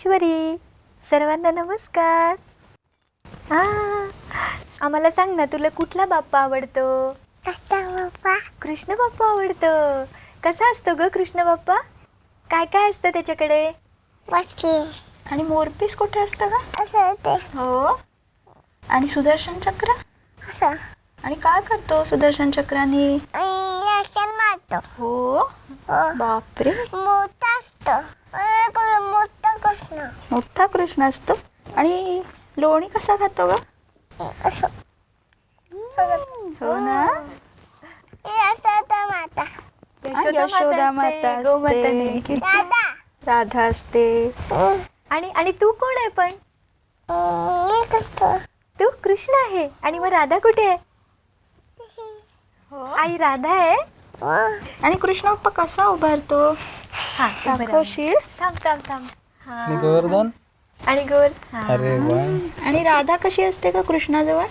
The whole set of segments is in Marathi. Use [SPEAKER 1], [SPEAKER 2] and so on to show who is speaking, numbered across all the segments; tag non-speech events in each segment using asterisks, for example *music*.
[SPEAKER 1] ईश्वरी सर्वांना नमस्कार. हा आम्हाला सांग ना तुला कुठला बाप्पा आवडतो?
[SPEAKER 2] कसा बाप्पा?
[SPEAKER 1] कृष्ण बाप्पा आवडतो. कसा असतो ग कृष्ण बाप्पा? काय काय असतं त्याच्याकडे?
[SPEAKER 2] बसली
[SPEAKER 3] आणि मोरपीस कुठे असतं का
[SPEAKER 2] असं ते
[SPEAKER 3] हो. आणि सुदर्शन चक्र?
[SPEAKER 2] असं.
[SPEAKER 3] आणि काय करतो सुदर्शन चक्राने?
[SPEAKER 2] मारतो.
[SPEAKER 3] हो.
[SPEAKER 2] हो.
[SPEAKER 3] बापरे.
[SPEAKER 2] मोठा असतो. मोठा कृष्ण.
[SPEAKER 3] मोठा कृष्ण असतो. आणि लोणी कसा खातो ग?
[SPEAKER 2] असं.
[SPEAKER 3] हो ना?
[SPEAKER 2] हे माता.
[SPEAKER 3] आणि यशोदा माता असते
[SPEAKER 1] गोमाताने.
[SPEAKER 3] किती
[SPEAKER 2] दादा
[SPEAKER 3] राधा असते.
[SPEAKER 1] आणि आणि तू कोण आहे पण?
[SPEAKER 2] मी
[SPEAKER 1] तू कृष्ण आहे. आणि मग राधा कुठे आहे? आई राधा आहे?
[SPEAKER 3] आणि कृष्ण बाप्पा कसा उभारतो?
[SPEAKER 1] हा उभं राहा.
[SPEAKER 3] दाखवशील?
[SPEAKER 1] थांब थांब थांब. हा
[SPEAKER 4] आणि गोवर्धन?
[SPEAKER 1] आणि हा.
[SPEAKER 4] अरे वा.
[SPEAKER 3] आणि राधा कशी असते का कृष्णाजवळ?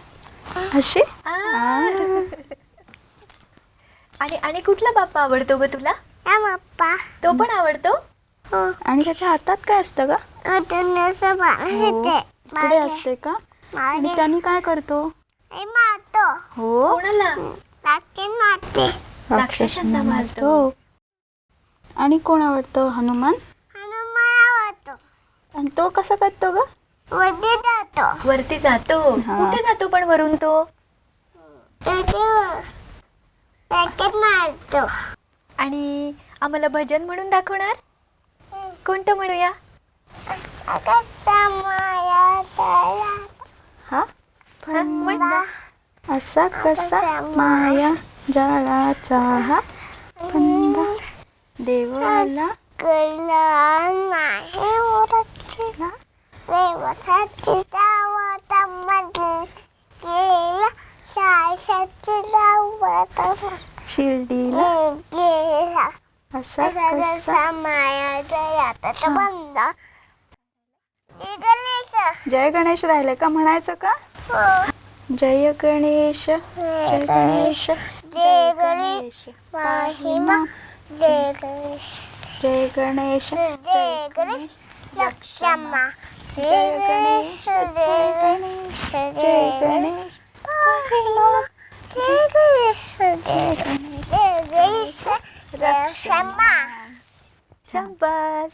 [SPEAKER 3] अशी.
[SPEAKER 1] आणि आणि कुठला बाप्पा आवडतो ग तुला?
[SPEAKER 2] बाप्पा.
[SPEAKER 1] तो पण आवडतो?
[SPEAKER 2] हो.
[SPEAKER 3] आणि त्याच्या हातात काय असतं का इकडे असते का? आणि त्याने काय करतो?
[SPEAKER 2] हे मारतो.
[SPEAKER 3] हो.
[SPEAKER 1] कोणाला?
[SPEAKER 2] मारते.
[SPEAKER 1] राक्षसांना मारतो.
[SPEAKER 3] आणि कोण आवडतो? हनुमान? आणि तो कसा करतो ग?
[SPEAKER 2] वरती जातो.
[SPEAKER 1] वरती जातो?
[SPEAKER 3] हा.
[SPEAKER 1] कुठे जातो पण वरून तो?
[SPEAKER 2] त्याच्यात मारतो.
[SPEAKER 1] आणि आम्हाला भजन म्हणून दाखवणार? कोणतं म्हणूया?
[SPEAKER 2] कसा माया
[SPEAKER 3] हा?
[SPEAKER 1] हा, म्हण.
[SPEAKER 3] असा कसा माया जाळाचा हा? फंदा देवाला
[SPEAKER 2] कळलं नाही. देवताची गेला
[SPEAKER 3] असा कसा?
[SPEAKER 2] जसा मायाचा याचा बंद गणेश
[SPEAKER 3] जय गणेश राहिले का म्हणायचं का? जय गणेश जय गणेश
[SPEAKER 2] जय गणेश जय गणेश
[SPEAKER 3] जय गणेश
[SPEAKER 2] जय गणेश जय गणेश जय गणेश जय गणेश महिमा जय गणेश जय गणेश जय गणेश लक्ष्मा.
[SPEAKER 1] शाबास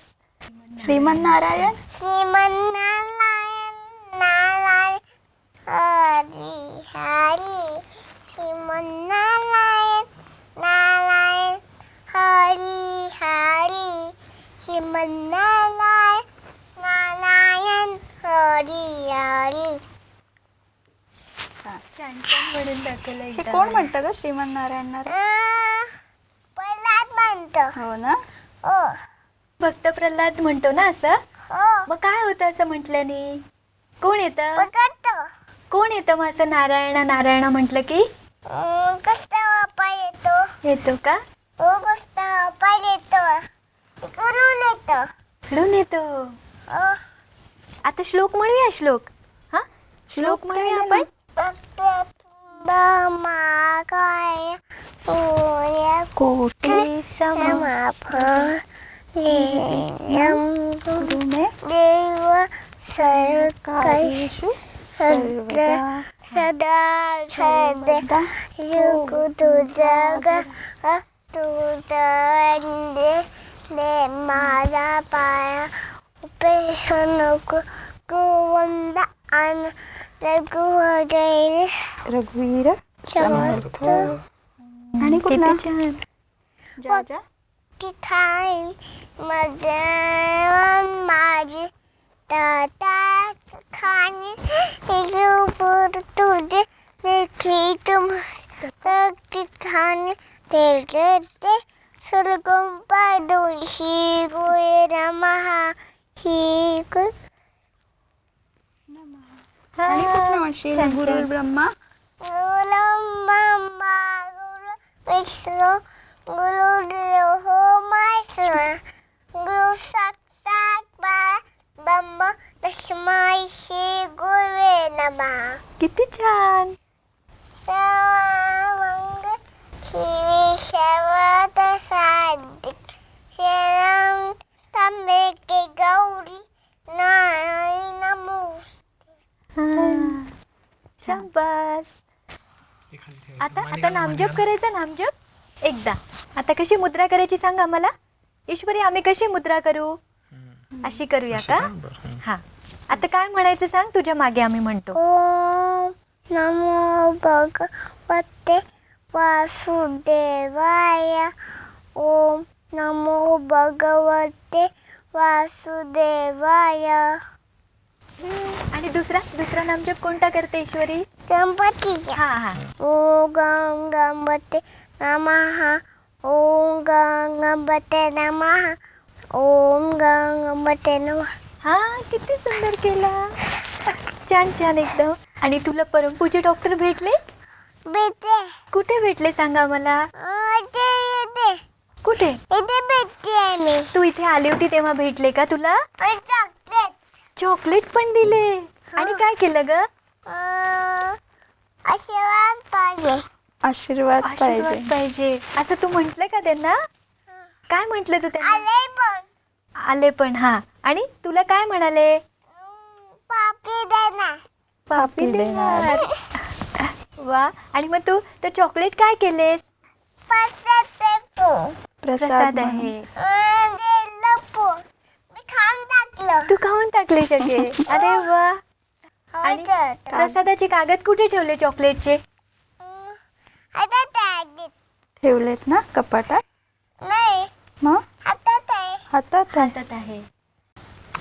[SPEAKER 3] श्रीमन नारायण
[SPEAKER 2] श्रीमन्नारायण नारायण हरी हरी श्रीमन्नारायण नारायण हरी हरी श्रीमन्नारायण नारायण हरी हरी
[SPEAKER 1] छान छान म्हणून दाखवलं
[SPEAKER 3] हे. कोण म्हणतं का श्रीमन नारायण नारायण
[SPEAKER 2] प्रल्हाद म्हणतो
[SPEAKER 3] हो ना?
[SPEAKER 2] हो
[SPEAKER 1] भक्त प्रल्हाद म्हणतो ना असं?
[SPEAKER 2] हो
[SPEAKER 1] मग काय होतं असं म्हटल्याने? कोण येतं? कोण येतं मग असं नारायण नारायण म्हटलं की?
[SPEAKER 2] येतो
[SPEAKER 1] येतो का?
[SPEAKER 2] हो येतो करून येतो
[SPEAKER 1] म्हणून येतो.
[SPEAKER 2] हो.
[SPEAKER 1] आता श्लोक म्हणूया श्लोक. हा? श्लोक म्हणूया आपण?
[SPEAKER 3] कोटी
[SPEAKER 2] देव
[SPEAKER 3] सर्वदा
[SPEAKER 2] सदा सदा युग तुझा माझा पाया उपेशन गोवंद आन रघुवजय
[SPEAKER 3] रघुवीर
[SPEAKER 2] समर्थ.
[SPEAKER 3] आणि कुठला? जा
[SPEAKER 2] तिथाय माझे ताता खाणे रूपूर तुझे मिठी तुम तिथाने तेल ते सुरगम पादोशी गोय रमहा ही गुर
[SPEAKER 3] आणि कुठलं म्हणशील
[SPEAKER 1] छान,
[SPEAKER 3] गुरु
[SPEAKER 1] छान.
[SPEAKER 3] ब्रह्मा
[SPEAKER 2] गुलंबा गुरु विष्णू गुरु देव मायसना गुरु साक्षात बा ब्रह्म तस्मै श्री गुरुवे नमः
[SPEAKER 1] किती छान
[SPEAKER 4] ठेवायचं.
[SPEAKER 1] आता आता नामजप. करायचा नामजप? एकदा. आता कशी मुद्रा करायची सांग आम्हाला? ईश्वरी आम्ही कशी मुद्रा करू. अशी करूया का. हा. आता काय म्हणायचं सांग? तुझ्या मागे आम्ही म्हणतो.
[SPEAKER 2] ओम नमो भगवते वासुदेवाय. ओम नमो भगवते वासुदेवाय.
[SPEAKER 1] आणि दुसरा दुसरा नामजप कोणता करते ईश्वरी?
[SPEAKER 2] गणपतीच्या
[SPEAKER 1] हा हा.
[SPEAKER 2] ओम गं गणपते नमः. ओम गं गणपते नमः. ओम गं गणपते नमः.
[SPEAKER 1] हा किती सुंदर केला. छान छान एकदम. आणि तुला परमपूजे डॉक्टर भेटले?
[SPEAKER 2] बेटे
[SPEAKER 1] कुठे भेटले सांगा मला?
[SPEAKER 2] इथे इथे.
[SPEAKER 1] कुठे?
[SPEAKER 2] इथे भेटते आहे मी.
[SPEAKER 1] तू इथे आली होती तेव्हा भेटले का तुला?
[SPEAKER 2] आणि चॉकलेट
[SPEAKER 1] पण दिले. आणि काय केलं ग?
[SPEAKER 2] आशीर्वाद पाहिजे.
[SPEAKER 3] आशीर्वाद
[SPEAKER 1] आशीर्वाद
[SPEAKER 3] पाहिजे.
[SPEAKER 1] पाहिजे. असं तू म्हंटल का त्यांना? काय म्हंटल तू त्यांना?
[SPEAKER 2] आले पण.
[SPEAKER 1] आले पण हा. आणि तुला काय म्हणाले?
[SPEAKER 2] पापी देणार.
[SPEAKER 3] पापी देणार.
[SPEAKER 1] वा. आणि मग तू तर चॉकलेट काय केलेस?
[SPEAKER 3] प्रसाद
[SPEAKER 1] प्रसाद
[SPEAKER 3] म्हणून.
[SPEAKER 1] आहे
[SPEAKER 2] अं, गेलं पो मी खाऊन टाकलं
[SPEAKER 1] तू खाऊन टाकले सगळे. अरे वा. आणि
[SPEAKER 2] तर.
[SPEAKER 1] प्रसादाचे कागद कुठे ठेवले चॉकलेटचे?
[SPEAKER 3] ठेवलेत ना कपाटात? मग? हातात आहे.
[SPEAKER 1] हातात आहे.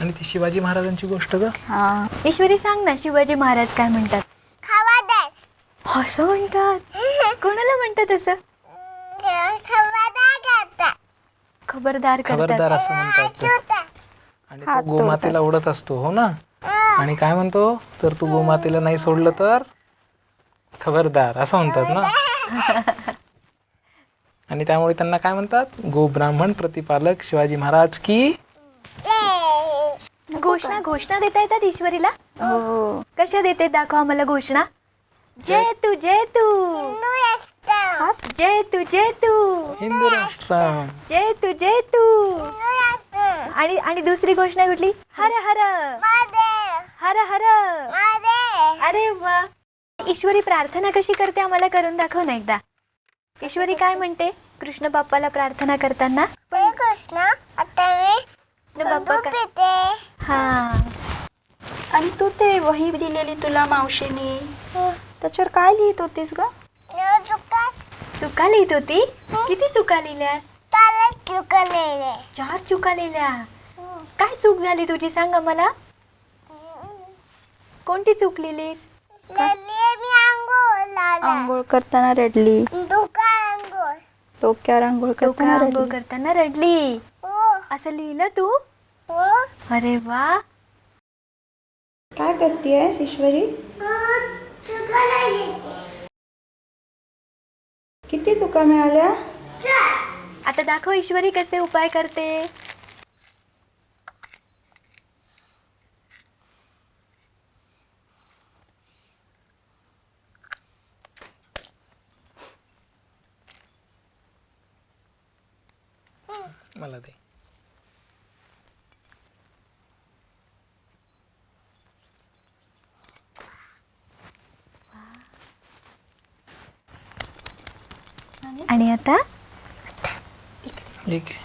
[SPEAKER 4] आणि ती शिवाजी महाराजांची गोष्ट ग?
[SPEAKER 3] हा.
[SPEAKER 1] ईश्वरी सांग ना शिवाजी महाराज काय म्हणतात? असं म्हणतात? *laughs* कोणाला म्हणतात असं? खबरदार
[SPEAKER 4] खबरदार
[SPEAKER 1] करतात.
[SPEAKER 4] असं म्हणतात. आणि तो गोमातेला उडत असतो हो ना? आणि काय म्हणतो? तर तू गोमातेला नाही सोडलं तर? खबरदार असं म्हणतात ना? *laughs* आणि त्यामुळे त्यांना काय म्हणतात? गो ब्राह्मण प्रतिपालक शिवाजी महाराज की?
[SPEAKER 1] घोषणा घोषणा देता येतात ईश्वरीला?
[SPEAKER 3] हो.
[SPEAKER 1] कशा देते दाखव आम्हाला घोषणा. जय तू जय तू. जय तू जय तू.
[SPEAKER 4] हिंदू राष्ट्र.
[SPEAKER 1] जय तू जय तू. आणि आणि दुसरी घोषणा कुठली? हर हर. हर हर. अरे वा. ईश्वरी प्रार्थना कशी करते आम्हाला करून दाखव ना एकदा. ईश्वरी काय म्हणते? कृष्ण बाप्पाला प्रार्थना करताना?
[SPEAKER 2] कृष्ण
[SPEAKER 1] बाप्पा हा.
[SPEAKER 3] आणि तू ते वही दिलेली तुला मावशीनी. त्याच्यावर काय लिहित होतीस ग?
[SPEAKER 2] चुका
[SPEAKER 1] लिहित होती? किती चुका लिहिल्यास?
[SPEAKER 2] चुकलेले.
[SPEAKER 1] चार चुका लिहिल्या काय चूक झाली तुझी सांग मला? कोणती चूक लिहिलीस?
[SPEAKER 2] मी आंघोळ
[SPEAKER 3] करताना रडली.
[SPEAKER 2] आंघोळ.
[SPEAKER 3] डोक्यावर आंघोळ करताना
[SPEAKER 1] आंघोळ
[SPEAKER 3] रडली
[SPEAKER 1] करताना रडली.
[SPEAKER 2] हो.
[SPEAKER 1] असं लिहिलं तू.
[SPEAKER 2] हो.
[SPEAKER 1] अरे वा.
[SPEAKER 3] काय करतेयस ईश्वरी?
[SPEAKER 2] चुकलेले
[SPEAKER 3] किती चुका मिळाल्या?
[SPEAKER 1] आता दाखव ईश्वरी कसे उपाय करते.
[SPEAKER 4] मला ते
[SPEAKER 1] आणि आता?
[SPEAKER 4] ठीक आहे.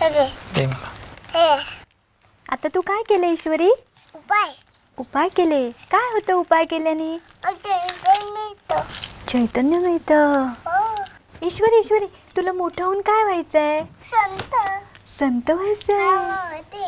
[SPEAKER 2] हे घे
[SPEAKER 4] दे मला.
[SPEAKER 2] हे
[SPEAKER 1] आता तू काय केलं ईश्वरी?
[SPEAKER 2] उपाय.
[SPEAKER 1] उपाय केले. काय होतं उपाय केल्याने? चैतन्य मिळतं.
[SPEAKER 2] हो.
[SPEAKER 1] ईश्वरी ईश्वरी तुला मोठं होऊन काय व्हायचंय?
[SPEAKER 2] संत.
[SPEAKER 1] संत व्हायचंय.
[SPEAKER 2] आवडते